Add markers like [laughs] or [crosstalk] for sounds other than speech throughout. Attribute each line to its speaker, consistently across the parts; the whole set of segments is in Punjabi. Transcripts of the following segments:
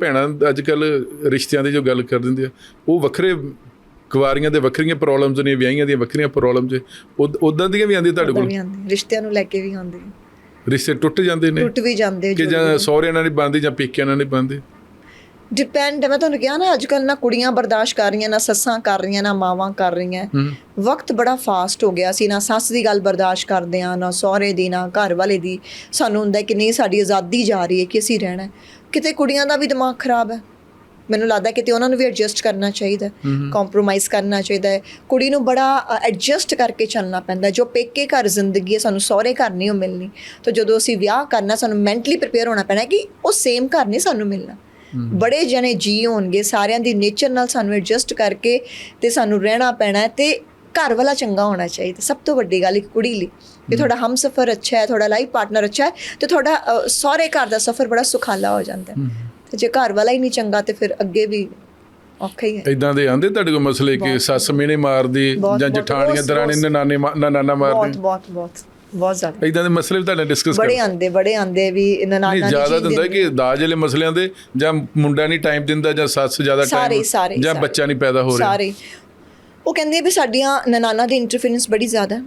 Speaker 1: ਭੈਣਾਂ ਅੱਜ ਕੱਲ ਰਿਸ਼ਤਿਆਂ ਦੀ ਜੋ ਗੱਲ ਕਰ ਦਿੰਦੇ ਆ ਉਹ ਵੱਖਰੇ ਕੁਵਾਰੀਆਂ ਦੇ ਵੱਖਰੀਆਂ ਪ੍ਰੋਬਲਮਸ ਨੇ ਵਿਆਹੀਆਂ ਦੀਆਂ ਵੱਖਰੀਆਂ ਪ੍ਰੋਬਲਮਸ ਉਦਾਂ ਦੀਆਂ ਵੀ ਆਉਂਦੀਆਂ ਤੁਹਾਡੇ ਕੋਲ?
Speaker 2: ਰਿਸ਼ਤਿਆਂ ਨੂੰ ਲੈ ਕੇ ਵੀ ਆਉਂਦੇ।
Speaker 1: ਰਿਸ਼ਤੇ ਟੁੱਟ ਜਾਂਦੇ ਨੇ?
Speaker 2: ਟੁੱਟ ਵੀ ਜਾਂਦੇ
Speaker 1: ਕਿ ਜਾਂ ਸਹੁਰਿਆਂ ਨਾਲ ਨਹੀਂ ਬੰਦੇ ਜਾਂ ਪੇਕਿਆਂ ਨਾਲ ਨਹੀਂ ਬੰਦੇ
Speaker 2: ਡਿਪੈਂਡ ਮੈਂ ਤੁਹਾਨੂੰ ਕਿਹਾ ਨਾ ਅੱਜ ਕੱਲ ਨਾ ਕੁੜੀਆਂ ਬਰਦਾਸ਼ਤ ਕਰ ਰਹੀਆਂ ਨਾ ਸੱਸਾਂ ਕਰ ਰਹੀਆਂ ਨਾ ਮਾਵਾਂ ਕਰ ਰਹੀਆਂ। ਵਕਤ ਬੜਾ ਫਾਸਟ ਹੋ ਗਿਆ ਸੀ ਨਾ ਸੱਸ ਦੀ ਗੱਲ ਬਰਦਾਸ਼ਤ ਕਰਦੇ ਆ ਨਾ ਸਹੁਰੇ ਦੀ ਨਾ ਘਰ ਵਾਲੇ ਦੀ। ਸਾਨੂੰ ਹੁੰਦਾ ਕਿ ਨਹੀਂ ਸਾਡੀ ਆਜ਼ਾਦੀ ਜਾ ਰਹੀ ਹੈ ਕਿ ਅਸੀਂ ਰਹਿਣਾ ਹੈ। ਕਿਤੇ ਕੁੜੀਆਂ ਦਾ ਵੀ ਦਿਮਾਗ ਖਰਾਬ ਹੈ। ਮੈਨੂੰ ਲੱਗਦਾ ਕਿਤੇ ਉਹਨਾਂ ਨੂੰ ਵੀ ਐਡਜਸਟ ਕਰਨਾ ਚਾਹੀਦਾ ਕੰਪਰੋਮਾਈਜ਼ ਕਰਨਾ ਚਾਹੀਦਾ ਹੈ। ਕੁੜੀ ਨੂੰ ਬੜਾ ਐਡਜਸਟ ਕਰਕੇ ਚੱਲਣਾ ਪੈਂਦਾ। ਜੋ ਪੇਕੇ ਘਰ ਜ਼ਿੰਦਗੀ ਹੈ ਸਾਨੂੰ ਸਹੁਰੇ ਘਰ ਨਹੀਂ ਉਹ ਮਿਲਣੀ। ਤਾਂ ਜਦੋਂ ਅਸੀਂ ਵਿਆਹ ਕਰਨਾ ਸਾਨੂੰ ਮੈਂਟਲੀ ਪ੍ਰਿਪੇਅਰ ਹੋਣਾ ਪੈਣਾ ਕਿ ਉਹ ਸੇਮ ਘਰ ਨਹੀਂ ਸਾਨੂੰ ਮਿਲਣਾ। ਬੜੇ ਜਣੇ ਜੀ ਹੋਣਗੇ ਸਾਰਿਆਂ ਦੀ ਨੇਚਰ ਨਾਲ ਸਾਨੂੰ ਐਡਜਸਟ ਕਰਕੇ ਤੇ ਸਾਨੂੰ ਰਹਿਣਾ ਪੈਣਾ ਤੇ ਘਰ ਵਾਲਾ ਚੰਗਾ ਹੋਣਾ ਚਾਹੀਦਾ। ਸਭ ਤੋਂ ਵੱਡੀ ਗੱਲ ਇੱਕ ਕੁੜੀ ਲਈ। ਕਿ ਤੁਹਾਡਾ ਹਮਸਫਰ ਅੱਛਾ ਹੈ ਤੁਹਾਡਾ ਲਾਈਫ ਪਾਰਟਨਰ ਅੱਛਾ ਹੈ ਤੇ ਤੁਹਾਡਾ ਸਹੁਰੇ ਘਰ ਦਾ ਸਫ਼ਰ ਬੜਾ ਸੁਖਾਲਾ ਹੋ ਜਾਂਦਾ ਹੈ। ਤੇ ਜੇ ਘਰ ਵਾਲਾ ਹੀ ਨਹੀਂ ਚੰਗਾ ਤੇ ਫਿਰ ਅੱਗੇ ਵੀ ਔਖਾ ਹੀ ਹੈ।
Speaker 1: ਇਦਾਂ ਦੇ ਆਂਦੇ ਤੁਹਾਡੇ ਕੋਲ ਮਸਲੇ ਕਿ ਸੱਸ ਮੇਨੇ ਮਾਰਦੀ ਜਾਂ ਜਠਾਣੀਆਂ ਦਰਾਣੀ
Speaker 2: ਰੋਜ਼।
Speaker 1: ਨਾਨੇ ਨਾਨਾ
Speaker 2: ਬਹੁਤ
Speaker 1: ਮਾਰਦੀ?
Speaker 2: ਬਹੁਤ ਬਹੁਤ ਬਹੁਤ ਜ਼ਿਆਦਾ।
Speaker 1: ਇਦਾਂ ਦੇ ਮਸਲੇ ਵੀ ਤੁਹਾਡੇ ਡਿਸਕਸ
Speaker 2: ਬੜੇ
Speaker 1: ਕਰ
Speaker 2: ਆਂਦੇ ਬੜੇ ਆਂਦੇ ਵੀ
Speaker 1: ਨਹੀਂ
Speaker 2: ਨਨਾਨਾ
Speaker 1: ਜ਼ਿਆਦਾ ਤਾਂ ਹੁੰਦਾ ਹੈ ਕਿ ਦਾਜ ਵਾਲੇ ਮਸਲਿਆਂ ਦੇ ਜਾਂ ਮੁੰਡਾ ਨਹੀਂ ਟਾਈਮ ਦਿੰਦਾ ਜਾਂ ਸੱਸ ਜ਼ਿਆਦਾ ਟਾਈਮ ਜਾਂ। ਬੱਚਾ ਨਹੀਂ ਪੈਦਾ ਹੋ ਰਿਹਾ।
Speaker 2: ਸਾਰੇ ਉਹ ਕਹਿੰਦੇ ਵੀ ਸਾਡੀਆਂ ਨਨਾਨਾ ਦੀ ਇੰਟਰਫੇਰੈਂਸ ਬੜੀ ਜ਼ਿਆਦਾ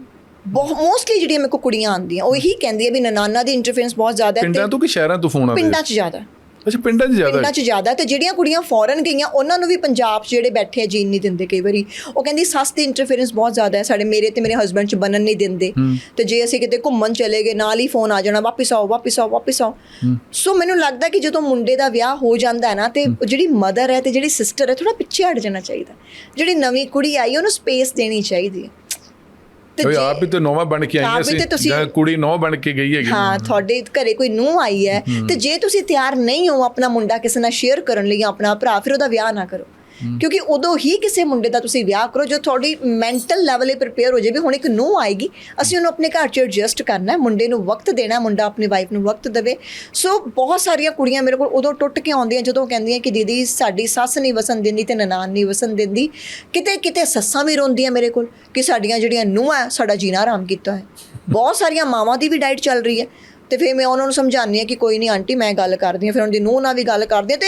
Speaker 2: ਮੋਸਟਲੀ ਜਿਹੜੀਆਂ ਮੇਰੇ ਕੋ ਕੁੜੀਆਂ ਆਉਂਦੀਆਂ ਉਹ ਇਹੀ ਕਹਿੰਦੀਆਂ ਵੀ ਨਨਾਨਾ ਦੀ ਇੰਟਰਫੇਰੈਂਸ ਬਹੁਤ ਜ਼ਿਆਦਾ ਹੈ
Speaker 1: ਪਿੰਡਾਂ ਤੋਂ ਕਿ ਸ਼ਹਿਰਾਂ ਤੋਂ ਫੋਨ ਆਉਂਦੇ
Speaker 2: ਪਿੰਡਾਂ 'ਚ ਜ਼ਿਆਦਾ।
Speaker 1: ਅੱਛਾ ਪਿੰਡਾਂ 'ਚ ਜ਼ਿਆਦਾ?
Speaker 2: ਪਿੰਡਾਂ 'ਚ ਜ਼ਿਆਦਾ ਤੇ ਜਿਹੜੀਆਂ ਕੁੜੀਆਂ ਫੋਰਨ ਗਈਆਂ ਉਹਨਾਂ ਨੂੰ ਵੀ ਪੰਜਾਬ 'ਚ ਜਿਹੜੇ ਬੈਠੇ ਆ ਜੀਣ ਨਹੀਂ ਦਿੰਦੇ ਕਈ ਵਾਰੀ। ਉਹ ਕਹਿੰਦੀ ਸੱਸ ਦੀ ਇੰਟਰਫੇਰੈਂਸ ਬਹੁਤ ਜ਼ਿਆਦਾ ਹੈ ਸਾਡੇ ਮੇਰੇ ਤੇ ਮੇਰੇ ਹਸਬੰਡ 'ਚ ਬਣਨ ਨਹੀਂ ਦਿੰਦੇ। ਤੇ ਜੇ ਅਸੀਂ ਕਿਤੇ ਘੁੰਮਣ ਚਲੇ ਗਏ ਨਾਲ ਹੀ ਫੋਨ ਆ ਜਾਣਾ ਵਾਪਿਸ ਆਓ ਵਾਪਿਸ ਆਓ ਵਾਪਿਸ ਆਓ। ਸੋ ਮੈਨੂੰ ਲੱਗਦਾ ਕਿ ਜਦੋਂ ਮੁੰਡੇ ਦਾ ਵਿਆਹ ਹੋ ਜਾਂਦਾ ਹੈ ਨਾ ਤੇ ਜਿਹੜੀ ਮਦਰ ਹੈ ਤੇ ਜਿਹੜੀ ਸਿਸਟਰ ਹੈ ਥੋੜਾ ਪਿੱਛੇ ਹਟ ਜਾਣਾ ਚਾਹੀਦਾ। ਜਿਹੜੀ ਨਵੀਂ ਕੁੜੀ ਆਈ ਉਹਨੂੰ ਸਪੇਸ ਦੇਣੀ ਚਾਹੀਦੀ ਹੈ। ਤੇ
Speaker 1: ਆਪ ਵੀ ਤੇ ਨੌਵਾਂ ਬਣ ਕੇ
Speaker 2: ਤੇ
Speaker 1: ਸੀ ਜਾਂ ਕੁੜੀ ਨੌ ਬਣ ਕੇ ਗਈ ਹੈਗੀ।
Speaker 2: ਹਾਂ ਤੁਹਾਡੇ ਘਰੇ ਕੋਈ ਨੂੰਹ ਆਈ ਹੈ ਤੇ ਜੇ ਤੁਸੀਂ ਤਿਆਰ ਨਹੀਂ ਹੋ ਆਪਣਾ ਮੁੰਡਾ ਕਿਸੇ ਨਾਲ ਸ਼ੇਅਰ ਕਰਨ ਲਈ ਆਪਣਾ ਭਰਾ ਫਿਰ ਉਹਦਾ ਵਿਆਹ ਨਾ ਕਰੋ। ਕਿਉਂਕਿ ਉਦੋਂ ਹੀ ਕਿਸੇ ਮੁੰਡੇ ਦਾ ਤੁਸੀਂ ਵਿਆਹ ਕਰੋ, ਜੋ ਤੁਹਾਡੀ ਮੈਂਟਲ ਲੈਵਲ 'ਤੇ ਪ੍ਰਿਪੇਅਰ ਹੋ ਜਾਵੇ ਹੁਣ ਇੱਕ ਨੂੰਹ ਆਏਗੀ, ਅਸੀਂ ਉਹਨੂੰ ਆਪਣੇ ਘਰ 'ਚ ਐਡਜਸਟ ਕਰਨਾ ਹੈ, ਮੁੰਡੇ ਨੂੰ ਵਕਤ ਦੇਣਾ ਮੁੰਡਾ ਆਪਣੀ ਵਾਈਫ ਨੂੰ ਵਕਤ ਦੇਵੇ। ਸੋ ਬਹੁਤ ਸਾਰੀਆਂ ਕੁੜੀਆਂ ਮੇਰੇ ਕੋਲ ਉਦੋਂ ਟੁੱਟ ਕੇ ਆਉਂਦੀਆਂ ਜਦੋਂ ਕਹਿੰਦੀਆਂ ਕਿ ਦੀਦੀ, ਸਾਡੀ ਸੱਸ ਨਹੀਂ ਵਸਣ ਦਿੰਦੀ ਤੇ ਨਨਾਣ ਨਹੀਂ ਵਸਣ ਦਿੰਦੀ। ਕਿਤੇ ਕਿਤੇ ਸੱਸਾਂ ਵੀ ਰੋਂਦੀਆਂ ਮੇਰੇ ਕੋਲ ਕਿ ਸਾਡੀਆਂ ਜਿਹੜੀਆਂ ਨੂੰਹਾਂ ਹੈ, ਸਾਡਾ ਜੀਣਾ ਆਰਾਮ ਕੀਤਾ ਹੈ। ਬਹੁਤ ਸਾਰੀਆਂ ਮਾਵਾਂ ਦੀ ਵੀ ਡਾਈਟ ਚੱਲ ਰਹੀ ਹੈ। ਤੇ ਫਿਰ ਮੈਂ ਉਹਨਾਂ ਨੂੰ ਸਮਝਾਉਂਦੀ ਹਾਂ ਕਿ ਕੋਈ ਨਹੀਂ ਆਂਟੀ ਮੈਂ ਗੱਲ ਕਰਦੀ ਹਾਂ। ਫਿਰ ਉਹਨਾਂ ਦੀ ਨੂੰਹ ਨਾਲ ਵੀ ਗੱਲ ਕਰਦੀ ਹਾਂ ਤੇ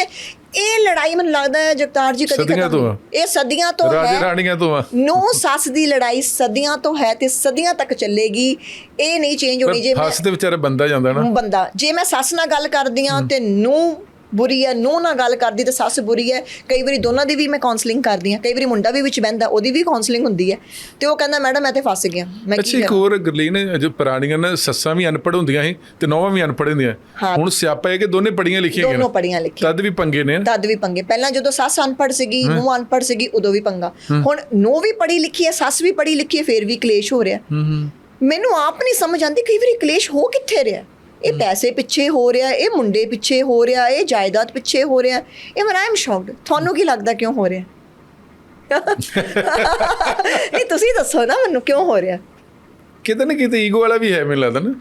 Speaker 2: ਇਹ ਲੜਾਈ ਮੈਨੂੰ ਲੱਗਦਾ ਹੈ ਜਗਤਾਰ ਜੀ ਕਦੀ
Speaker 1: ਸਦੀਆਂ ਤੋਂ।
Speaker 2: ਇਹ ਸਦੀਆਂ ਤੋਂ
Speaker 1: ਰਾਜੇ
Speaker 2: ਹੈ।
Speaker 1: ਰਾਣੀਆਂ ਤੋਂ ਆ।
Speaker 2: ਨੂੰਹ ਸੱਸ ਦੀ ਲੜਾਈ ਸਦੀਆਂ ਤੋਂ ਹੈ ਤੇ ਸਦੀਆਂ ਤੱਕ ਚੱਲੇਗੀ। ਇਹ ਨਹੀਂ ਚੇਂਜ ਹੋਣੀ। ਜੇ ਮੈਂ
Speaker 1: ਫਸ ਤੇ ਵਿਚਾਰਾ ਬੰਦਾ ਜਾਂਦਾ ਨਾ।
Speaker 2: ਬੰਦਾ। ਜੇ ਮੈਂ ਸੱਸ ਨਾਲ ਗੱਲ ਕਰਦੀ ਆ ਤੇ ਨੂੰ ਬੁਰੀ ਹੈ ਨੂੰ ਨਾਲ ਗੱਲ ਕਰਦੀ ਤੇ ਸੱਸ ਬੁਰੀ ਹੈ। ਕਈ ਵਾਰੀ ਦੋਨਾਂ ਦੀ ਵੀ ਮੈਂ ਕਾਉਂਸਲਿੰਗ ਕਰਦੀ ਆ ਕਈ ਵਾਰੀ ਮੁੰਡਾ ਵੀ ਵਿੱਚ ਬਹਿੰਦਾ ਉਹਦੀ ਵੀ ਕਾਉਂਸਲਿੰਗ ਹੁੰਦੀ ਹੈ। ਤੇ ਉਹ ਕਹਿੰਦਾ ਮੈਡਮ ਮੈਂ ਤੇ ਫਸ ਗਿਆ ਮੈਂ
Speaker 1: ਅੱਛਾ
Speaker 2: ਕੀ
Speaker 1: ਇੱਕ
Speaker 2: ਕਰਾਂ?
Speaker 1: ਹੋਰ ਗਰਲੀਨ ਜੋ ਪੁਰਾਣੀਆਂ ਨਾ ਸੱਸਾਂ ਵੀ ਅਨਪੜ੍ਹ ਹੁੰਦੀਆਂ ਸੀ ਤੇ ਨੌਵਾਂ ਵੀ ਅਨਪੜ੍ਹ ਹੁੰਦੀਆਂ।
Speaker 2: ਹਾਂ।
Speaker 1: ਹੁਣ ਸਿਆਪਾ ਹੈ ਕਿ ਦੋਨੇ ਪੜੀਆਂ ਲਿਖੀਆਂ
Speaker 2: ਦੋਨੋਂ
Speaker 1: ਗਈਆਂ
Speaker 2: ਪੜੀਆਂ ਲਿਖੀਆਂ।
Speaker 1: ਤਦ ਵੀ ਪੰਗੇ ਨੇ।
Speaker 2: ਤਦ ਵੀ ਪੰਗੇ। ਪਹਿਲਾਂ ਜਦੋਂ ਸੱਸ ਅਨਪੜ੍ਹ ਸੀਗੀ ਨੂੰ ਅਨਪੜ੍ਹ ਸੀਗੀ ਉਦੋਂ ਵੀ ਪੰਗਾ। ਹੁਣ ਨੂੰ ਵੀ ਪੜ੍ਹੀ ਲਿਖੀ ਹੈ ਸੱਸ ਵੀ ਪੜ੍ਹੀ ਲਿਖੀ ਹੈ ਫੇਰ ਵੀ ਕਲੇਸ਼ ਹੋ ਰਿਹਾ।
Speaker 1: ਹੂੰ ਹੂੰ।
Speaker 2: ਮੈਨੂੰ ਆਪ ਨਹੀਂ ਸਮਝ ਆਉਂਦੀ ਕਈ ਵਾਰੀ ਕਲੇਸ਼ ਹੋ ਕਿੱਥੇ ਰਿਹਾ? ਇਹ ਪੈਸੇ ਪਿੱਛੇ ਹੋ ਰਿਹਾ ਇਹ ਮੁੰਡੇ ਪਿੱਛੇ ਹੋ ਰਿਹਾ ਇਹ ਜਾਇਦਾਦ ਪਿੱਛੇ ਹੋ ਰਿਹਾ। ਇਹ ਮੈਂ ਆਮ ਸ਼ੌਕਡ ਤੁਹਾਨੂੰ ਕੀ ਲੱਗਦਾ ਕਿਉਂ ਹੋ ਰਿਹਾ? [laughs] ਨਹੀਂ ਤੁਸੀਂ ਦੱਸੋ ਨਾ ਮੈਨੂੰ ਕਿਉਂ ਹੋ ਰਿਹਾ?
Speaker 1: ਕਿਤੇ ਨਾ ਕਿਤੇ ਈਗੋ ਵਾਲਾ ਵੀ ਹੈ ਮੈਨੂੰ ਲੱਗਦਾ ਨਾ।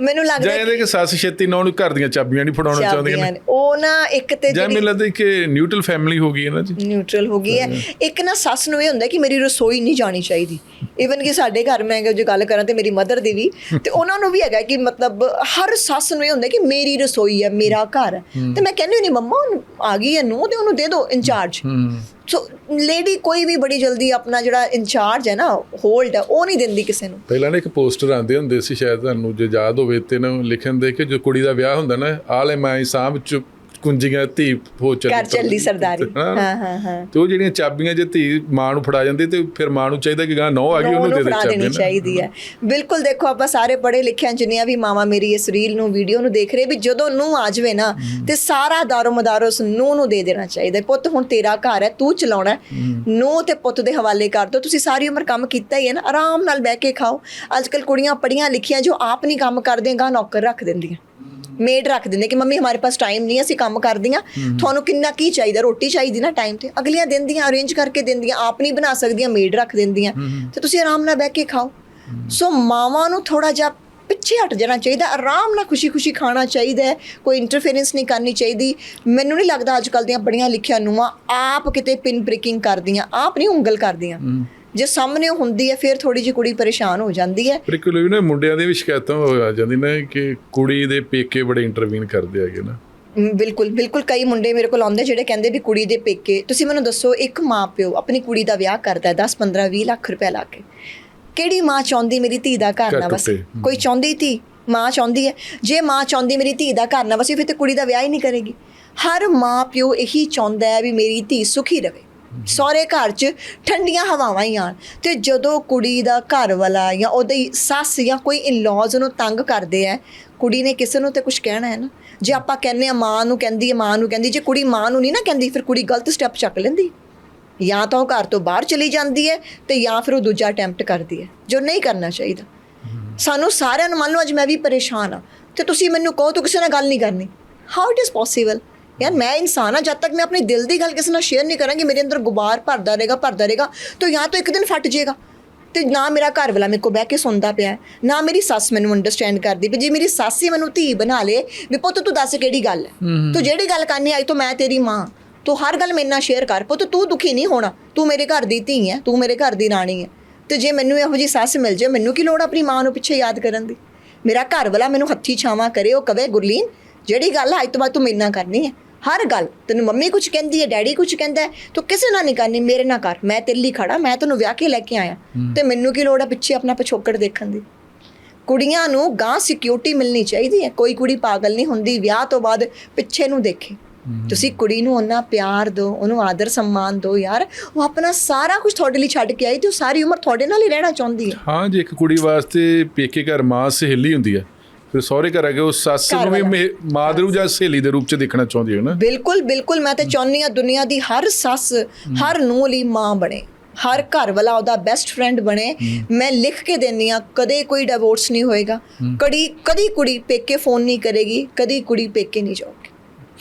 Speaker 2: ਮੈਨੂੰ
Speaker 1: ਜਾਂ
Speaker 2: ਲੱਗਦਾ
Speaker 1: ਇਹਦੇ ਕਿ ਸੱਸ ਛੇਤੀ ਨੌ ਨੂੰ ਘਰ ਦੀਆਂ ਚਾਬੀਆਂ ਨਹੀਂ ਫੜਾਉਣਾ ਚਾਹੁੰਦੀਆਂ ਨੇ।
Speaker 2: ਨੇ। ਉਹ ਨਾ ਇੱਕ ਤੇ
Speaker 1: ਜਾਂ ਮੈਨੂੰ ਲੱਗਦਾ ਕਿ ਨਿਊਟਰਲ ਫੈਮਿਲੀ ਹੋ ਗਈ ਇਹਨਾਂ 'ਚ
Speaker 2: ਨਿਊਟਰਲ ਹੋ ਗਈ ਹੈ। ਇੱਕ ਨਾ ਸੱਸ ਨੂੰ ਇਹ ਹੁੰਦਾ ਕਿ ਮੇਰੀ ਰਸੋਈ ਨਹੀਂ ਜਾਣੀ ਚਾਹੀਦੀ। ਇਵਨ ਕਿ ਸਾਡੇ ਘਰ ਮੈਂ ਜੇ ਗੱਲ ਕਰਾਂ ਤੇ ਮੇਰੀ ਮਦਰ ਦੀ ਵੀ ਤੇ ਉਹਨਾਂ ਨੂੰ ਵੀ ਹੈਗਾ ਕਿ ਮਤਲਬ ਹਰ ਸੱਸ ਨੂੰ ਇਹ ਹੁੰਦਾ ਕਿ ਮੇਰੀ ਰਸੋਈ ਹੈ ਮੇਰਾ ਘਰ ਹੈ। ਤੇ ਮੈਂ ਕਹਿੰਦੀ ਨਹੀਂ ਮੰਮਾ ਉਹਨੂੰ ਆ ਗਈ ਹੈ ਨੂੰ ਤੇ ਉਹਨੂੰ ਦੇ ਦਿਓ ਇੰਚਾਰਜ।
Speaker 1: ਹੂੰ।
Speaker 2: ਸੋ ਲੇਡੀ ਕੋਈ ਵੀ ਬੜੀ ਜਲਦੀ ਆਪਣਾ ਜਿਹੜਾ ਇੰਚਾਰਜ ਹੈ ਨਾ ਹੋਲਡ ਹੈ ਉਹ ਨਹੀਂ ਦਿੰਦੀ ਕਿਸੇ ਨੂੰ।
Speaker 1: ਪਹਿਲਾਂ ਨਾ ਇੱਕ ਪੋਸਟਰ ਆਉਂਦੇ ਹੁੰਦੇ ਸੀ ਸ਼ਾਇਦ ਤੁਹਾਨੂੰ ਜੇ ਯਾਦ ਹੋਵੇ ਤੇ ਨਾ ਲਿਖਣ ਦੇ ਕੇ ਜੋ ਕੁੜੀ ਦਾ ਵਿਆਹ ਹੁੰਦਾ ਨਾ ਆਲੇ ਮੈਂ ਸਾਂਭ ਚ ਕੁੰਜੀਆਂ ਧੀ ਹੋ ਚੱਲੀ
Speaker 2: ਘਰ ਚੱਲੀ ਸਰਦਾਰੀ।
Speaker 1: ਹਾਂ।
Speaker 2: ਹਾਂ ਹਾਂ
Speaker 1: ਤੇ ਉਹ ਜਿਹੜੀਆਂ ਚਾਬੀਆਂ ਜੇ ਧੀ ਮਾਂ ਨੂੰ ਫੜਾ ਜਾਂਦੀ ਤੇ ਫਿਰ ਮਾਂ ਨੂੰ ਚਾਹੀਦਾ ਕਿ ਗਾਂ ਨੌ ਆ ਗਈ ਉਹਨੂੰ ਦੇ ਦੇ ਚਾਬੀਆਂ।
Speaker 2: ਚਾਹੀਦੀ ਹੈ। ਬਿਲਕੁਲ ਦੇਖੋ ਆਪਾਂ ਸਾਰੇ ਪੜ੍ਹੇ ਲਿਖਿਆਂ ਜਿੰਨੀਆਂ ਵੀ ਮਾਵਾ ਮੇਰੀ ਇਸ ਰੀਲ ਨੂੰ ਵੀਡੀਓ ਨੂੰ ਦੇਖ ਰਹੇ ਵੀ ਜਦੋਂ ਨੂੰ ਆ ਜਾਵੇ ਨਾ ਤੇ ਸਾਰਾ ਦਾਰੋ ਮਦਾਰੋ ਉਸ ਨੂੰ ਨੂੰ ਦੇ ਦੇਣਾ ਚਾਹੀਦਾ। ਪੁੱਤ ਹੁਣ ਤੇਰਾ ਘਰ ਹੈ ਤੂੰ ਚਲਾਉਣਾ ਨੂੰ ਤੇ ਪੁੱਤ ਦੇ ਹਵਾਲੇ ਕਰ ਦੋ। ਤੁਸੀਂ ਸਾਰੀ ਉਮਰ ਕੰਮ ਕੀਤਾ ਹੀ ਹੈ ਨਾ ਆਰਾਮ ਨਾਲ ਬਹਿ ਕੇ ਖਾਓ। ਅੱਜ ਕੱਲ ਕੁੜੀਆਂ ਪੜੀਆਂ ਲਿਖੀਆਂ ਜੋ ਆਪ ਨਹੀਂ ਕੰਮ ਕਰਦੀਆਂ ਗਾ ਨੌਕਰ ਰੱਖ ਦਿੰਦੀਆਂ। ਮੇਡ ਰੱਖ ਦਿੰਦੇ ਕਿ ਮੰਮੀ ਹਮਾਰੇ ਪਾਸ ਟਾਈਮ ਨਹੀਂ ਅਸੀਂ ਕੰਮ ਕਰਦੀਆਂ। ਤੁਹਾਨੂੰ ਕਿੰਨਾ ਕੀ ਚਾਹੀਦਾ? ਰੋਟੀ ਚਾਹੀਦੀ ਨਾ ਟਾਈਮ ਤੇ। ਅਗਲੀਆਂ ਦਿੰਦੀਆਂ ਅਰੇਂਜ ਕਰਕੇ ਦਿੰਦੀਆਂ ਆਪ ਨਹੀਂ ਬਣਾ ਸਕਦੀਆਂ ਮੇਡ ਰੱਖ ਦਿੰਦੀਆਂ। ਤੇ ਤੁਸੀਂ ਆਰਾਮ ਨਾਲ ਬਹਿ ਕੇ ਖਾਓ। ਸੋ ਮਾਵਾਂ ਨੂੰ ਥੋੜਾ ਜਿਹਾ ਪਿੱਛੇ ਹਟ ਜਾਣਾ ਚਾਹੀਦਾ। ਆਰਾਮ ਨਾਲ ਖੁਸ਼ੀ-ਖੁਸ਼ੀ ਖਾਣਾ ਚਾਹੀਦਾ ਹੈ। ਕੋਈ ਇੰਟਰਫੇਰੈਂਸ ਨਹੀਂ ਕਰਨੀ ਚਾਹੀਦੀ। ਮੈਨੂੰ ਨਹੀਂ ਲੱਗਦਾ ਅੱਜ ਕੱਲ ਦੀਆਂ ਬੜੀਆਂ ਲਿਖਿਆ ਨੂੰਆਂ ਆਪ ਕਿਤੇ ਪਿਨ ਬ੍ਰੇਕਿੰਗ ਕਰਦੀਆਂ। ਆਪ ਨਹੀਂ ਉਂਗਲ ਕਰਦੀਆਂ। ਜੇ ਸਾਹਮਣੇ ਹੁੰਦੀ ਹੈ ਫਿਰ ਥੋੜੀ ਜਿਹੀ ਕੁੜੀ ਪਰੇਸ਼ਾਨ ਹੋ ਜਾਂਦੀ ਹੈ।
Speaker 1: ਇੱਕ ਲੋਕ ਨਾ ਮੁੰਡਿਆਂ ਦੀ ਵੀ ਸ਼ਿਕਾਇਤਾਂ ਹੋ ਆ ਜਾਂਦੀ ਨੇ ਕਿ ਕੁੜੀ ਦੇ ਪੇਕੇ ਬੜੇ ਇੰਟਰਵੀਨ ਕਰਦੇ ਹੈਗੇ ਨਾ।
Speaker 2: ਬਿਲਕੁਲ ਬਿਲਕੁਲ। ਕਈ ਮੁੰਡੇ ਮੇਰੇ ਕੋਲ ਆਉਂਦੇ ਜਿਹੜੇ ਕਹਿੰਦੇ ਵੀ ਕੁੜੀ ਦੇ ਪੇਕੇ ਤੁਸੀਂ ਮੈਨੂੰ ਦੱਸੋ ਇੱਕ ਮਾਂ ਪਿਓ ਆਪਣੀ ਕੁੜੀ ਦਾ ਵਿਆਹ ਕਰਦਾ ਹੈ 10 15 20 ਲੱਖ ਰੁਪਏ ਲਾ ਕੇ। ਕਿਹੜੀ ਮਾਂ ਚਾਹੁੰਦੀ ਮੇਰੀ ਧੀ ਦਾ ਘਰ ਨਾ
Speaker 1: ਟੁੱਟੇ।
Speaker 2: ਕੋਈ ਚਾਹੁੰਦੀ ਧੀ? ਮਾਂ ਚਾਹੁੰਦੀ ਹੈ। ਜੇ ਮਾਂ ਚਾਹੁੰਦੀ ਮੇਰੀ ਧੀ ਦਾ ਘਰ ਨਾ ਵਸੇ ਫਿਰ ਤੇ ਕੁੜੀ ਦਾ ਵਿਆਹ ਹੀ ਨਹੀਂ ਕਰੇਗੀ। ਹਰ ਮਾਂ ਪਿਓ ਇਹੀ ਚਾਹੁੰਦਾ ਹੈ ਵੀ ਮੇਰੀ ਧੀ ਸੁਖੀ ਰਵੇ ਸਹੁਰੇ ਘਰ 'ਚ ਠੰਡੀਆਂ ਹਵਾਵਾਂ ਹੀ ਆਣ ਤੇ ਜਦੋਂ ਕੁੜੀ ਦਾ ਘਰ ਵਾਲਾ ਜਾਂ ਉਹਦੀ ਸੱਸ ਜਾਂ ਕੋਈ ਇਨ-ਲॉज ਉਹਨੂੰ ਤੰਗ ਕਰਦੇ ਆ ਕੁੜੀ ਨੇ ਕਿਸੇ ਨੂੰ ਤੇ ਕੁਝ ਕਹਿਣਾ ਹੈ ਨਾ? ਜੇ ਆਪਾਂ ਕਹਿੰਦੇ ਆ ਮਾਂ ਨੂੰ ਕਹਿੰਦੀ ਹੈ ਮਾਂ ਨੂੰ ਕਹਿੰਦੀ, ਜੇ ਕੁੜੀ ਮਾਂ ਨੂੰ ਨਹੀਂ ਨਾ ਕਹਿੰਦੀ, ਫਿਰ ਕੁੜੀ ਗਲਤ ਸਟੈਪ ਚੱਕ ਲੈਂਦੀ। ਜਾਂ ਤਾਂ ਉਹ ਘਰ ਤੋਂ ਬਾਹਰ ਚਲੀ ਜਾਂਦੀ ਹੈ ਤੇ ਜਾਂ ਫਿਰ ਉਹ ਦੂਜਾ ਅਟੈਂਪਟ ਕਰਦੀ ਹੈ ਜੋ ਨਹੀਂ ਕਰਨਾ ਚਾਹੀਦਾ। ਸਾਨੂੰ ਸਾਰਿਆਂ ਨੂੰ ਮੰਨ ਲਓ ਅੱਜ ਮੈਂ ਵੀ ਪਰੇਸ਼ਾਨ ਆ, ਤੇ ਤੁਸੀਂ ਮੈਨੂੰ ਕਹੋ ਤੂੰ ਕਿਸੇ ਨਾਲ ਗੱਲ ਨਹੀਂ ਕਰਨੀ। ਹਾਊ ਇਟ ਇਜ਼ ਪੋਸੀਬਲ ਯਾਰ ਮੈਂ ਇਨਸਾਨ ਆ ਜਦ ਤੱਕ ਮੈਂ ਆਪਣੀ ਦਿਲ ਦੀ ਗੱਲ ਕਿਸੇ ਨਾਲ ਸ਼ੇਅਰ ਨਹੀਂ ਕਰਾਂਗੀ ਮੇਰੇ ਅੰਦਰ ਗੁਬਾਰ ਭਰਦਾ ਰਹੇਗਾ ਭਰਦਾ ਰਹੇਗਾ ਤਾਂ ਜਾਂ ਤਾਂ ਇੱਕ ਦਿਨ ਫਟ ਜਾਏਗਾ। ਤੇ ਨਾ ਮੇਰਾ ਘਰ ਵਾਲਾ ਮੇਰੇ ਕੋਲ ਬਹਿ ਕੇ ਸੁਣਦਾ ਪਿਆ ਨਾ ਮੇਰੀ ਸੱਸ ਮੈਨੂੰ ਅੰਡਰਸਟੈਂਡ ਕਰਦੀ ਵੀ ਜੇ ਮੇਰੀ ਸੱਸ ਹੀ ਮੈਨੂੰ ਧੀ ਬਣਾ ਲੇ ਵੀ ਪੁੱਤ ਤੂੰ ਦੱਸ ਕਿਹੜੀ ਗੱਲ ਹੈ? ਤੂੰ ਜਿਹੜੀ ਗੱਲ ਕਰਨੀ ਆਈ ਤਾਂ ਮੈਂ ਤੇਰੀ ਮਾਂ ਤੂੰ ਹਰ ਗੱਲ ਮੇਰੇ ਨਾਲ ਸ਼ੇਅਰ ਕਰ ਪੁੱਤ ਤੂੰ ਦੁਖੀ ਨਹੀਂ ਹੋਣਾ ਤੂੰ ਮੇਰੇ ਘਰ ਦੀ ਧੀ ਹੈ ਤੂੰ ਮੇਰੇ ਘਰ ਦੀ ਰਾਣੀ ਹੈ। ਤੇ ਜੇ ਮੈਨੂੰ ਇਹੋ ਜੀ ਸੱਸ ਮਿਲ ਜਾਏ ਮੈਨੂੰ ਕੀ ਲੋੜ ਆਪਣੀ ਮਾਂ ਨੂੰ ਪਿੱਛੇ ਯਾਦ ਕਰਨ ਦੀ? ਮੇਰਾ ਘਰ ਵਾਲਾ ਮੈਨੂੰ ਹੱਥੀ ਛਾਵਾਂ ਕਰੇ ਉਹ ਕਵੇ ਗੁਰਲੀਨ ਜਿਹੜੀ ਗੱਲ ਅੱਜ ਤੋਂ ਬਾਅਦ ਤੂੰ ਮੇਰੇ ਨਾਲ ਕਰਨੀ ਹੈ। ਹਰ ਗੱਲ। ਤੈਨੂੰ ਮੰਮੀ ਕੁਝ ਕਹਿੰਦੀ ਹੈ ਡੈਡੀ ਕੁਝ ਕਹਿੰਦਾ ਤੂੰ ਕਿਸੇ ਨਾਲ ਨਹੀਂ ਕਰਨੀ ਮੇਰੇ ਨਾਲ ਕਰ। ਮੈਂ ਤੇਰੇ ਲਈ ਖੜਾ ਮੈਂ ਤੈਨੂੰ ਵਿਆਹ ਕੇ ਲੈ ਕੇ ਆਇਆ। ਤੇ ਮੈਨੂੰ ਕੀ ਲੋੜ ਹੈ ਪਿੱਛੇ ਆਪਣਾ ਪਿਛੋਕੜ ਦੇਖਣ ਦੀ? ਕੁੜੀਆਂ ਨੂੰ ਗਾਂ ਸਿਕਿਉਰਿਟੀ ਮਿਲਣੀ ਚਾਹੀਦੀ ਹੈ। ਕੋਈ ਕੁੜੀ ਪਾਗਲ ਨਹੀਂ ਹੁੰਦੀ ਵਿਆਹ ਤੋਂ ਬਾਅਦ ਪਿੱਛੇ ਨੂੰ ਦੇਖੇ। ਤੁਸੀਂ ਕੁੜੀ ਨੂੰ ਉਹਨਾਂ ਪਿਆਰ ਦਿਓ ਉਹਨੂੰ ਆਦਰ ਸਨਮਾਨ ਦਿਓ ਯਾਰ। ਉਹ ਆਪਣਾ ਸਾਰਾ ਕੁਝ ਤੁਹਾਡੇ ਲਈ ਛੱਡ ਕੇ ਆਈ ਤੇ ਉਹ ਸਾਰੀ ਉਮਰ ਤੁਹਾਡੇ ਨਾਲ ਹੀ ਰਹਿਣਾ ਚਾਹੁੰਦੀ ਹੈ।
Speaker 1: ਹਾਂ ਜੇ ਇੱਕ ਕੁੜੀ ਵਾਸਤੇ ਪੇਕੇ ਘਰ ਮਾਂ ਸਹੇਲੀ ਹੁੰਦੀ ਹੈ ਫਿਰ ਸਹੁਰੇ ਘਰ ਆ ਕੇ ਉਹ ਸੱਸ ਨੂੰ ਵੀ
Speaker 2: ਵਾਲਾ।
Speaker 1: ਮੇ- ਮਾਂ ਦੇ ਰੂਪ ਜਾਂ ਸਹੇਲੀ ਦੇ ਰੂਪ ਚ ਦੇਖਣਾ ਚਾਹੁੰਦੀ ਹੈ ਨਾ?
Speaker 2: ਬਿਲਕੁਲ ਬਿਲਕੁਲ। ਮੈਂ ਤੇ ਚਾਹੁੰਦੀ ਆ ਦੁਨੀਆ ਦੀ ਹਰ ਸੱਸ ਹਰ ਨੂੰਹ ਲਈ ਮਾਂ ਬਣੇ। ਹਰ ਘਰ ਵਾਲਾ ਉਹਦਾ ਬੈਸਟ ਫਰੈਂਡ ਬਣੇ। ਮੈਂ ਲਿਖ ਕੇ ਦਿੰਨੀ ਆ ਕਦੇ ਕੋਈ ਡਿਵੋਰਸ ਨਹੀਂ ਹੋਏਗਾ। ਕਦੀ ਕਦੀ ਕੁੜੀ ਪੇਕੇ ਫੋਨ ਨਹੀਂ ਕਰੇਗੀ ਕਦੀ ਕੁੜੀ ਪੇਕੇ ਨਹੀਂ ਜਾਊਗੀ।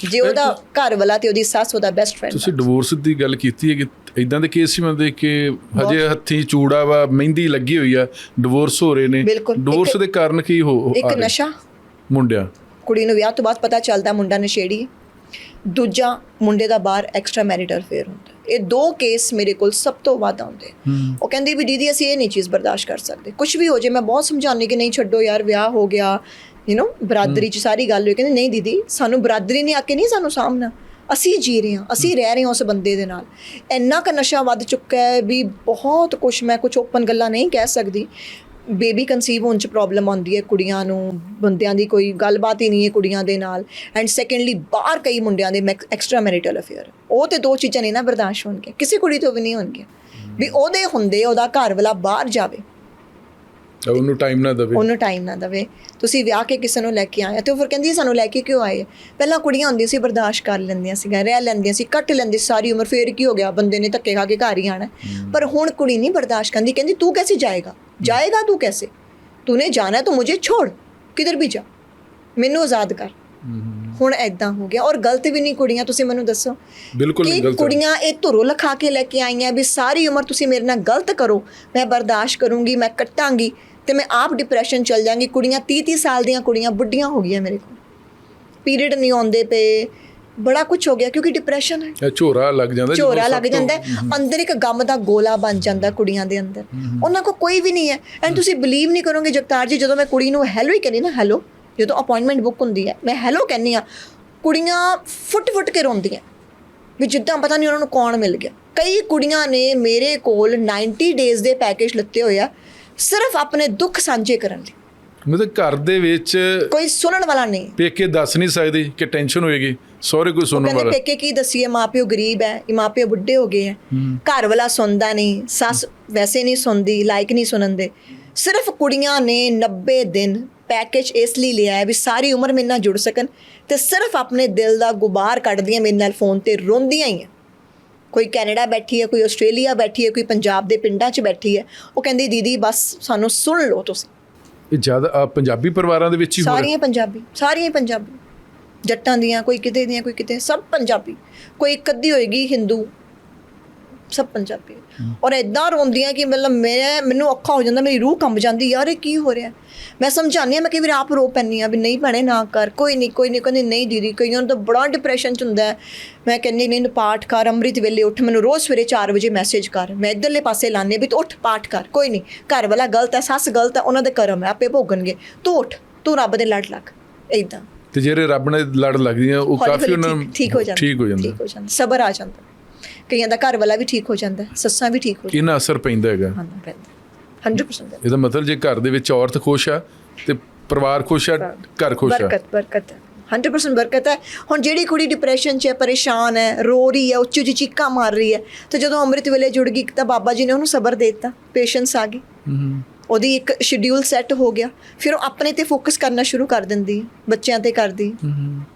Speaker 2: ਜੇ ਉਹਦਾ ਘਰ ਵਾਲਾ ਤੇ ਉਹਦੀ ਸੱਸ ਉਹਦਾ ਬੈਸਟ ਫਰੈਂਡ
Speaker 1: ਤੁਸੀਂ ਡਿਵੋਰਸ ਦੀ ਗੱਲ ਕੀਤੀ ਹੈ ਕਿ ਇਦਾਂ ਦੇ ਕੇਸ ਹੀ ਮੈਂ ਦੇਖ ਕੇ? ਹਜੇ ਹੱਥੀ ਚੂੜਾ ਵਾ ਮਹਿੰਦੀ ਲੱਗੀ ਹੋਈ ਆ ਡਿਵੋਰਸ ਹੋ ਰਹੇ ਨੇ। ਡਿਵੋਰਸ ਦੇ ਕਾਰਨ ਕੀ ਹੋ
Speaker 2: ਇੱਕ? ਨਸ਼ਾ।
Speaker 1: ਮੁੰਡਿਆਂ।
Speaker 2: ਕੁੜੀ ਨੂੰ ਵਿਆਹ ਤੋਂ ਬਾਅਦ ਪਤਾ ਚੱਲਦਾ ਮੁੰਡਾ ਨਸ਼ੇੜੀ ਦੂਜਾ ਮੁੰਡੇ ਦਾ ਬਾਹਰ ਐਕਸਟਰਾ ਮੈਰਿਟਲ ਅਫੇਅਰ ਹੁੰਦਾ। ਇਹ ਦੋ ਕੇਸ ਮੇਰੇ ਕੋਲ ਸਭ ਤੋਂ ਵੱਧ ਆਉਂਦੇ। ਉਹ ਕਹਿੰਦੀ ਵੀ ਦੀਦੀ ਅਸੀਂ ਇਹ ਨਹੀਂ ਚੀਜ਼ ਬਰਦਾਸ਼ਤ ਕਰ ਸਕਦੇ। ਕੁਝ ਵੀ ਹੋ ਜੇ ਮੈਂ ਬਹੁਤ ਸਮਝਾਉਂਦੀ ਕਿ ਨਹੀਂ ਛੱਡੋ ਯਾਰ ਵਿਆਹ ਹੋ ਗਿਆ। ਯੂ نو ਬਰਾਦਰੀ ਚ ਸਾਰੀ ਗੱਲ ਹੋਈ ਕਹਿੰਦੀ ਨਹੀਂ ਦੀਦੀ ਸਾਨੂੰ ਬਰਾਦਰੀ ਨੇ ਆ ਕੇ ਨਹੀਂ ਸਾਨੂੰ ਸਾਹਮਣਾ। ਅਸੀਂ ਜੀ ਰਹੇ ਹਾਂ ਅਸੀਂ ਰਹਿ ਰਹੇ ਹਾਂ ਉਸ ਬੰਦੇ ਦੇ ਨਾਲ। ਇੰਨਾ ਕ ਨਸ਼ਾ ਵੱਧ ਚੁੱਕਾ ਹੈ ਵੀ ਬਹੁਤ ਕੁਝ ਮੈਂ ਕੁਝ ਓਪਨ ਗੱਲਾਂ ਨਹੀਂ ਕਹਿ ਸਕਦੀ। ਬੇਬੀ ਕਨਸੀਵ ਹੋਣ ਚ ਪ੍ਰੋਬਲਮ ਆਉਂਦੀ ਹੈ ਕੁੜੀਆਂ ਨੂੰ ਬੰਦਿਆਂ ਦੀ ਕੋਈ ਗੱਲਬਾਤ ਹੀ ਨਹੀਂ ਹੈ ਕੁੜੀਆਂ ਦੇ ਨਾਲ। ਐਂਡ ਸੈਕੰਡਲੀ ਬਾਹਰ ਕਈ ਮੁੰਡਿਆਂ ਦੇ ਐਕਸਟਰਾ ਮੈਰਿਟਲ ਅਫੇਅਰ ਉਹ ਤੇ ਦੋ ਚੀਜ਼ਾਂ ਨਹੀਂ ਨਾ ਬਰਦਾਸ਼ਤ ਹੋਣਗੀਆਂ ਕਿਸੇ ਕੁੜੀ ਤੋਂ ਵੀ ਨਹੀਂ ਹੋਣਗੀਆਂ। ਵੀ ਉਹਦੇ ਹੁੰਦੇ ਉਹਦਾ ਘਰ ਵਾਲਾ ਬਾਹਰ ਜਾਵੇ।
Speaker 1: ਉਹਨੂੰ ਟਾਈਮ ਨਾ ਦਵੇ।
Speaker 2: ਉਹਨੂੰ ਟਾਈਮ ਨਾ ਦਵੇ। ਤੁਸੀਂ ਵਿਆਹ ਕੇ ਕਿਸੇ ਨੂੰ ਲੈ ਕੇ ਆਏ ਤੇ ਉਹ ਫਿਰ ਕਹਿੰਦੀ ਸਾਨੂੰ ਲੈ ਕੇ ਕਿਉਂ ਆਏ? ਪਹਿਲਾਂ ਕੁੜੀਆਂ ਹੁੰਦੀਆਂ ਸੀ ਬਰਦਾਸ਼ਤ ਕਰ ਲੈਂਦੀਆਂ ਸੀ ਰਹਿ ਲੈਂਦੀਆਂ ਸੀ ਕੱਟ ਲੈਂਦੀ ਸਾਰੀ ਉਮਰ ਫੇਰ ਕੀ ਹੋ ਗਿਆ? ਬੰਦੇ ਨੇ ਧੱਕੇ ਖਾ ਕੇ ਘਰ ਆਣਾ ਪਰ ਹੁਣ ਕੁੜੀ ਨਹੀਂ ਬਰਦਾਸ਼ਤ ਕਰਦੀ ਕਹਿੰਦੀ ਤੂੰ ਕੈਸੇ ਜਾਏਗਾ? ਜਾਏਗਾ ਤੂੰ ਕੈਸੇ? ਤੂਨੇ ਜਾਣਾ ਤਾਂ ਮੁਝੇ ਛੋੜ ਕਿਧਰ ਵੀ ਜਾ। ਮੈਨੂੰ ਆਜ਼ਾਦ ਕਰ। ਹੁਣ ਐਦਾਂ ਹੋ ਗਿਆ। ਔਰ ਗਲਤ ਵੀ ਨਹੀਂ ਕੁੜੀਆਂ ਤੁਸੀਂ ਮੈਨੂੰ ਦੱਸੋ?
Speaker 1: ਬਿਲਕੁਲ ਨਹੀਂ ਗਲਤ
Speaker 2: ਕੁੜੀਆਂ ਇਹ ਧੁਰੋ ਲਖਾ ਕੇ ਲੈ ਕੇ ਆਈਆਂ ਵੀ ਸਾਰੀ ਉਮਰ ਤੁਸੀਂ ਮੇਰੇ ਨਾਲ ਗਲਤ ਕਰੋ। ਮੈਂ ਬਰਦਾਸ਼ਤ ਕਰੂੰਗੀ ਮੈਂ ਕੱਟਾਂਗੀ। ਤੇ ਮੈਂ ਆਪ ਡਿਪਰੈਸ਼ਨ ਚਲ ਜਾਾਂਗੀ ਕੁੜੀਆਂ 30 30 ਸਾਲ ਦੀਆਂ ਕੁੜੀਆਂ ਬੁੱਢੀਆਂ ਹੋ ਗਈਆਂ ਮੇਰੇ ਕੋਲ। ਪੀਰੀਅਡ ਨਹੀਂ ਆਉਂਦੇ ਪਏ। ਬੜਾ ਕੁਝ ਹੋ ਗਿਆ ਕਿਉਂਕਿ ਡਿਪਰੈਸ਼ਨ ਹੈ।
Speaker 1: ਝੋਰਾ ਲੱਗ ਜਾਂਦਾ
Speaker 2: ਝੋਰਾ ਲੱਗ ਜਾਂਦਾ ਅੰਦਰ ਇੱਕ ਗਮ ਦਾ ਗੋਲਾ ਬਣ ਜਾਂਦਾ ਕੁੜੀਆਂ ਦੇ ਅੰਦਰ। ਉਹਨਾਂ ਕੋ ਕੋਈ ਵੀ ਨਹੀਂ ਹੈ। ਐਂਡ ਤੁਸੀਂ ਬਲੀਵ ਨਹੀਂ ਕਰੋਗੇ ਜਗਤਾਰ ਜੀ ਜਦੋਂ ਮੈਂ ਕੁੜੀ ਨੂੰ ਹੈਲੋ ਹੀ ਕਹਿੰਦੀ ਨਾ ਹੈਲੋ ਜਦੋਂ ਅਪਾਇੰਟਮੈਂਟ ਬੁੱਕ ਹੁੰਦੀ ਹੈ ਮੈਂ ਹੈਲੋ ਕਹਿੰਨੀ ਆ ਕੁੜੀਆਂ ਫੁੱਟ-ਫੁੱਟ ਕੇ ਰੋਂਦੀਆਂ। ਵੀ ਜਿੱਦਾਂ ਪਤਾ ਨਹੀਂ ਉਹਨਾਂ ਨੂੰ ਕੌਣ ਮਿਲ ਗਿਆ। ਕਈ ਕੁੜੀਆਂ ਨੇ ਮੇਰੇ ਕੋਲ 90 ਡੇਜ਼ ਦੇ ਪੈਕੇਜ ਲਿੱਤੇ ਹੋਏ ਆ। ਸਿਰਫ ਆਪਣੇ ਦੁੱਖ ਸਾਂਝੇ ਕਰਨ ਲਈ।
Speaker 1: ਮਤਲਬ ਘਰ ਦੇ ਵਿੱਚ
Speaker 2: ਕੋਈ ਸੁਣਨ ਵਾਲਾ ਨਹੀਂ।
Speaker 1: ਪੇਕੇ ਦੱਸ ਨਹੀਂ ਸਕਦੇ ਕਿ ਟੈਨਸ਼ਨ ਹੋਏਗੀ ਸਹੁਰੇ ਕੋਈ ਸੁਣਨ
Speaker 2: ਕਹਿੰਦੇ
Speaker 1: ਵਾਲਾ।
Speaker 2: ਪੇਕੇ ਕੀ ਦਸੀਏ ਮਾਪਿਓ ਗਰੀਬ ਹੈ ਇਹ ਮਾਪਿਓ ਬੁੱਢੇ ਹੋ ਗਏ ਹੈ। ਘਰ ਵਾਲਾ ਸੁਣਦਾ ਨਹੀਂ ਸੱਸ ਵੈਸੇ ਨਹੀਂ ਸੁਣਦੀ ਲਾਇਕ ਨਹੀਂ ਸੁਣਨ ਦੇ ਸਿਰਫ ਕੁੜੀਆਂ ਨੇ 90 ਦਿਨ ਪੈਕੇਜ ਇਸ ਲਈ ਲਿਆ ਹੈ ਵੀ ਸਾਰੀ ਉਮਰ ਮੇਰੇ ਨਾਲ ਜੁੜ ਸਕਣ ਤੇ ਸਿਰਫ ਆਪਣੇ ਦਿਲ ਦਾ ਗੁਬਾਰ ਕੱਢਦੀਆਂ ਮੇਰੇ ਨਾਲ ਫੋਨ ਤੇ ਰੋਂਦੀਆਂ ਹੀ ਹੈ ਕੋਈ ਕੈਨੇਡਾ ਬੈਠੀ ਹੈ ਕੋਈ ਆਸਟ੍ਰੇਲੀਆ ਬੈਠੀ ਹੈ ਕੋਈ ਪੰਜਾਬ ਦੇ ਪਿੰਡਾਂ 'ਚ ਬੈਠੀ ਹੈ ਉਹ ਕਹਿੰਦੀ ਦੀਦੀ ਬਸ ਸਾਨੂੰ ਸੁਣ ਲਓ ਤੁਸੀਂ।
Speaker 1: ਇਹ ਜ਼ਿਆਦਾ ਪੰਜਾਬੀ ਪਰਿਵਾਰਾਂ ਦੇ ਵਿੱਚ ਹੀ ਹੋ
Speaker 2: ਸਾਰੀਆਂ ਪੰਜਾਬੀ ਸਾਰੀਆਂ ਪੰਜਾਬੀ। ਜੱਟਾਂ ਦੀਆਂ ਕੋਈ ਕਿਤੇ ਦੀਆਂ ਕੋਈ ਕਿਤੇ ਸਭ ਪੰਜਾਬੀ। ਕੋਈ ਇੱਕ ਅੱਧੀ ਹੋਏਗੀ ਹਿੰਦੂ ਸਭ ਪੰਜਾਬੀ। ਔਰ ਇਦਾਂ ਰੋਂਦੀਆਂ ਕਿ ਮਤਲਬ ਮੈਂ ਮੈਨੂੰ ਔਖਾ ਹੋ ਜਾਂਦਾ ਮੇਰੀ ਰੂਹ ਕੰਬ ਜਾਂਦੀ ਯਾਰ ਇਹ ਕੀ ਹੋ ਰਿਹਾ? ਮੈਂ ਸਮਝਾਉਂਦੀ ਹਾਂ ਮੈਂ ਕਈ ਵਾਰ ਆਪ ਰੋ ਪੈਂਦੀ ਹਾਂ ਵੀ ਨਹੀਂ ਭੈਣੇ ਨਾ ਕਰ ਕੋਈ ਨਹੀਂ ਕੋਈ ਨਹੀਂ ਕਹਿੰਦੀ ਨਹੀਂ ਦੀਦੀ ਕਈਆਂ ਨੂੰ ਤਾਂ ਬੜਾ ਡਿਪਰੈਸ਼ਨ ਚ ਹੁੰਦਾ ਮੈਂ ਕਹਿੰਦੀ ਨਹੀਂ ਪਾਠ ਕਰ ਅੰਮ੍ਰਿਤ ਵੇਲੇ ਉੱਠ ਮੈਨੂੰ ਰੋਜ਼ ਸਵੇਰੇ 4 ਵਜੇ ਮੈਸੇਜ ਕਰ। ਮੈਂ ਇਧਰਲੇ ਪਾਸੇ ਲਾਣੇ ਵੀ ਤੂੰ ਉੱਠ ਪਾਠ ਕਰ ਕੋਈ ਨਹੀਂ। ਘਰ ਵਾਲਾ ਗਲਤ ਹੈ ਸੱਸ ਗਲਤ ਹੈ ਉਹਨਾਂ ਦੇ ਕਰਮ ਹੈ ਆਪੇ ਭੋਗਣਗੇ। ਤੂੰ ਉੱਠ ਤੂੰ ਰੱਬ ਦੇ ਲੜ ਲੱਗ ਇਦਾਂ
Speaker 1: ਤੇ ਜਿਹੜੇ ਰੱਬ ਨੇ ਲੜ ਲੱਗਦੀਆਂ ਉਹ ਕਾਫੀ ਉਹਨਾਂ
Speaker 2: ਠੀਕ ਹੋ ਜਾਂਦਾ।
Speaker 1: ਠੀਕ ਹੋ ਜਾਂਦਾ
Speaker 2: ਸਬਰ ਆ ਜਾਂਦਾ। ਕਈਆਂ ਦਾ ਘਰ ਵਾਲਾ ਵੀ ਠੀਕ ਹੋ ਜਾਂਦਾ ਸੱਸਾਂ ਵੀ ਠੀਕ ਹੋ
Speaker 1: ਇਹਨਾਂ ਅਸਰ ਪੈਂਦਾ ਹੈਗਾ?
Speaker 2: ਜਾਂਦਾ ਪੈਂਦਾ। 100%
Speaker 1: ਇਹਦਾ ਮਤਲਬ ਜੇ ਘਰ ਦੇ ਵਿੱਚ ਔਰਤ ਖੁਸ਼ ਆ ਤੇ ਪਰਿਵਾਰ ਖੁਸ਼ ਆ ਘਰ ਖੁਸ਼ ਆ?
Speaker 2: ਬਰਕਤ ਬਰਕਤ। ਹੈ 100% ਬਰਕਤ ਹੈ। ਹੁਣ ਜਿਹੜੀ ਕੁੜੀ ਡਿਪਰੈਸ਼ਨ 'ਚ ਹੈ ਪਰੇਸ਼ਾਨ ਹੈ ਰੋ ਰਹੀ ਹੈ ਉੱਚੀ ਉੱਚੀ ਚੀਕਾਂ ਮਾਰ ਰਹੀ ਹੈ ਤੇ ਜਦੋਂ ਅੰਮ੍ਰਿਤ ਵੇਲੇ ਜੁੜ ਗਈ ਤਾਂ ਬਾਬਾ ਜੀ ਨੇ ਉਹਨੂੰ ਸਬਰ ਦੇ ਦਿੱਤਾ ਪੇਸ਼ੈਂਸ ਆ ਗਈ। ਉਹਦੀ ਇੱਕ ਸ਼ਡਿਊਲ ਸੈੱਟ ਹੋ ਗਿਆ। ਫਿਰ ਉਹ ਆਪਣੇ ਤੇ ਫੋਕਸ ਕਰਨਾ ਸ਼ੁਰੂ ਕਰ ਦਿੰਦੀ ਬੱਚਿਆਂ ਤੇ ਕਰਦੀ।